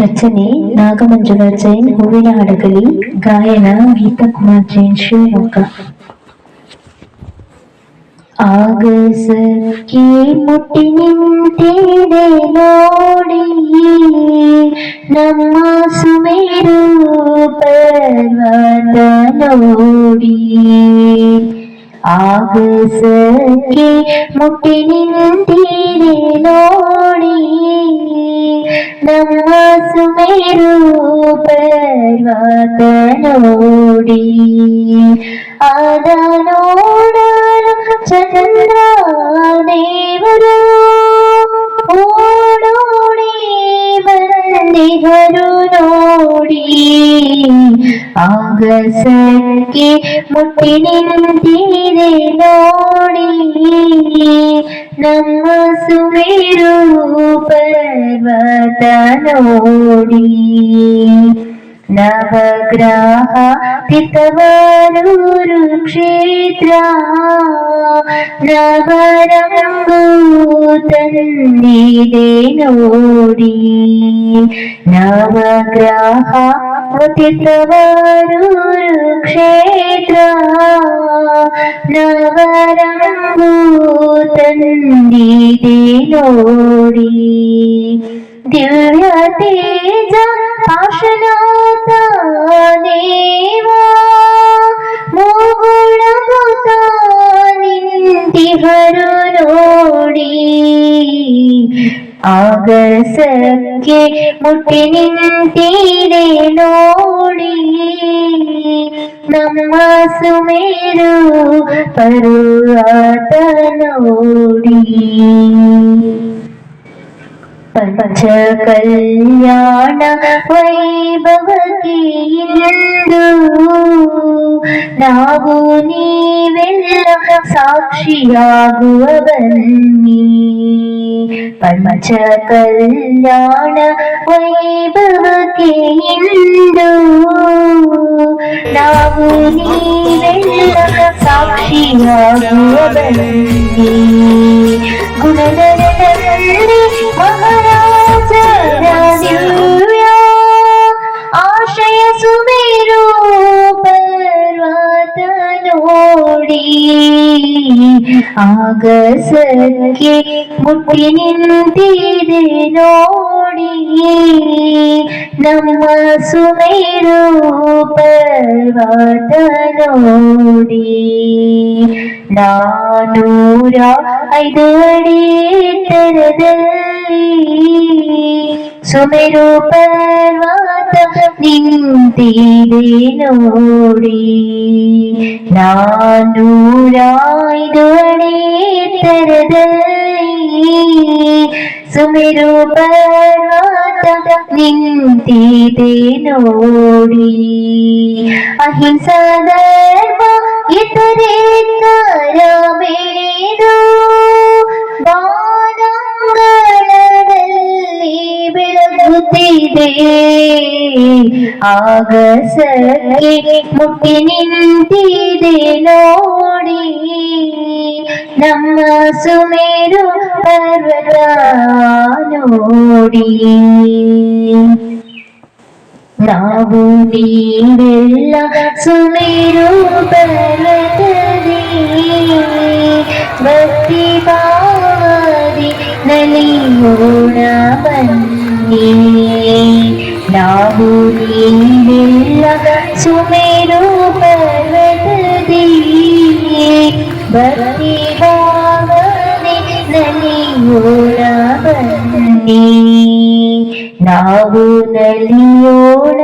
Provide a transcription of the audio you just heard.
ರಚನೆ ನಾಗಮಂಜುಳ ಜೈನ್ ಹೂವಿನ ಹಡಗಲಿ ಗಾಯನ ಗೀತಾ ಕುಮಾರ್ ಜೈನ್ ಶಿವಮೊಗ್ಗ ಆಗಸಕ್ಕೆ ಮುಟ್ಟಿ ನಿಂತಿದೆ ನೋಡಿ ನಮ್ಮ ಸುಮೇರು ಪರ್ವತ ನೋಡಿ ಆಗಸಕ್ಕೆ ಮುಟ್ಟಿ ನಿಂತಿದೆ ನೋಡಿ നമ്മസുമേരൂപർവാതനോടി ആദാനോട ചന്ദ്രദേവരോ ഓടോടി വരനിഹരുനോടി ಆಗಸಕ್ಕೆ ಮುಟ್ಟಿನಿಂತೀರೆ ನೋಡಿ ोडी नवग्रह पितवारुरुक्षेत्रा नवरङ्गूतन्दिदे नोडी नवग्रह पितवारुरुक्षेत्रा नवरङ्गूतन्दिदे नोडी ದಿವ್ಯ ತೇಜ ಪಾಶನಾಥ ದೇವ ಮೂಗುಣಭೂತ ನಿಂತಿಹರು ನೋಡಿ ಆಗಸಕ್ಕೆ ಮುಟ್ಟಿ ನಿಂತಿದೆ ನೋಡಿ ನಮ್ಮ ಸುಮೇರು ಪರುವಾತ ನೋಡಿ ಪ್ರಪಂಚ ಕಲ್ಯಾಣ ವೈಭವಕ್ಕೆ ಇಂದು ನಾವು ನೀವೆಲ್ಲ ಸಾಕ್ಷಿಯಾಗುವ ಬನ್ನಿ ಪ್ರಪಂಚ ಕಲ್ಯಾಣ ವೈಭವಕ್ಕೆ ಇಂದು ನಾವು ನೀವೆಲ್ಲ ಸಾಕ್ಷಿಯಾಗುವ ಬನ್ನಿ ಗುಣಗಳ ಆಗಸಕ್ಕೆ ಮುಟ್ಟಿ ನಿಂತಿದೆ ನೋಡಿ ನಮ್ಮ ಸುಮೇರು ಪರ್ವತ ನೋಡಿ ನಾನೂರ ಐದು ಅಡಿ ತರದಲ್ಲಿ ಸುಮೇರು ಪರ್ವತ നിന്തിരനോടി നാനൂരായിരേ തരത് സുമരൂപനാഥ നിന്തിരനോടി അഹിംസാധർമ്മ ഇതരേ കരമേതു ബാനങ്ങളെ വിളകുത്തിതേ ಆಗಸಕ್ಕೆ ಮುಟ್ಟಿ ನಿಂತಿದೆ ನೋಡಿ ನಮ್ಮ ಸುಮೇರು ಪರ್ವತ ನೋಡಿ ನಾವು ನೀವೆಲ್ಲ ಸುಮೇರು ಪರ್ವತದಿ ಭಕ್ತಿ ಪಾದಿ ನಲಿಯೋಣ ಬನ್ನಿ ಇಂದಿಲ್ಲ ಸುಮೇರು ಪರ್ವತದಿ ಭಕ್ತಿ ಭಾವನೆ ನಲಿಯೋಣ ಬನ್ನಿ ನಾವು ನಲಿಯೋಣ